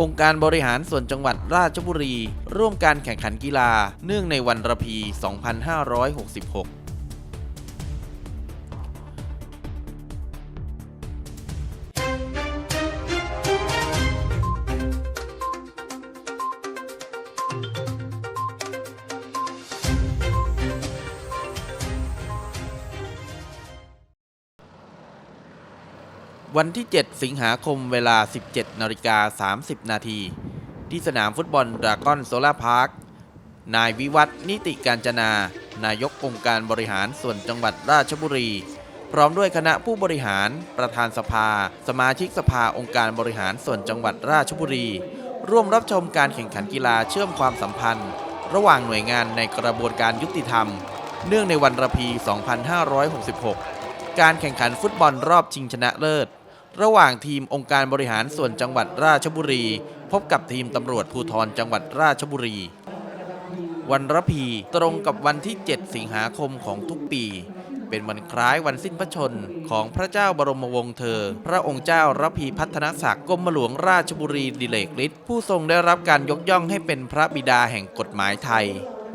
องค์การบริหารส่วนจังหวัดราชบุรี ร่วมการแข่งขันกีฬา เนื่องในวันระพี 2566 วันที่ 7 สิงหาคมเวลา 17นาฬิกา30 นาที ที่สนามฟุตบอลดราก้อนโซลาร์พาร์คนายวิวัฒน์นิติการจนา นายกองค์การบริหารส่วนจังหวัดราชบุรี พร้อมด้วยคณะผู้บริหาร ประธานสภา สมาชิกสภาองค์การบริหารส่วนจังหวัดราชบุรี ร่วมรับชมการแข่งขันกีฬาเชื่อมความสัมพันธ์ ระหว่างหน่วยงานในกระบวนการยุติธรรม เนื่องในวันระพี 2566 การแข่งขันฟุตบอลรอบชิงชนะเลิศ ระหว่างทีมองค์การบริหารส่วนจังหวัดราชบุรี พบกับทีมตำรวจภูธรจังหวัดราชบุรี วันระพีตรงกับวันที่ 7 สิงหาคมของทุกปี เป็นวันคล้ายวันสิ้นพระชนของพระเจ้าบรมวงศ์เธอ พระองค์เจ้าระพีพัฒนศักดิ์กรมหลวงราชบุรีดิเลกฤทธิ์ผู้ทรงได้รับการยกย่องให้เป็นพระบิดาแห่งกฎหมายไทย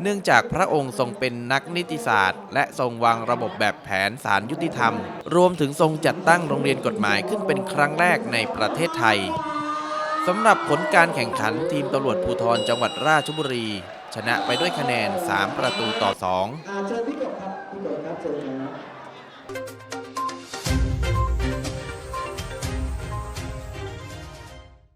เนื่องจากพระองค์ทรงเป็นนักนิติศาสตร์ และทรงวางระบบแบบแผนสารยุติธรรม รวมถึงทรงจัดตั้งโรงเรียนกฎหมายขึ้นเป็นครั้งแรกในประเทศไทยสำหรับผลการแข่งขันทีมตำรวจภูธรจังหวัดราชบุรี ชนะไปด้วยคะแนน 3 ประตูต่อ 2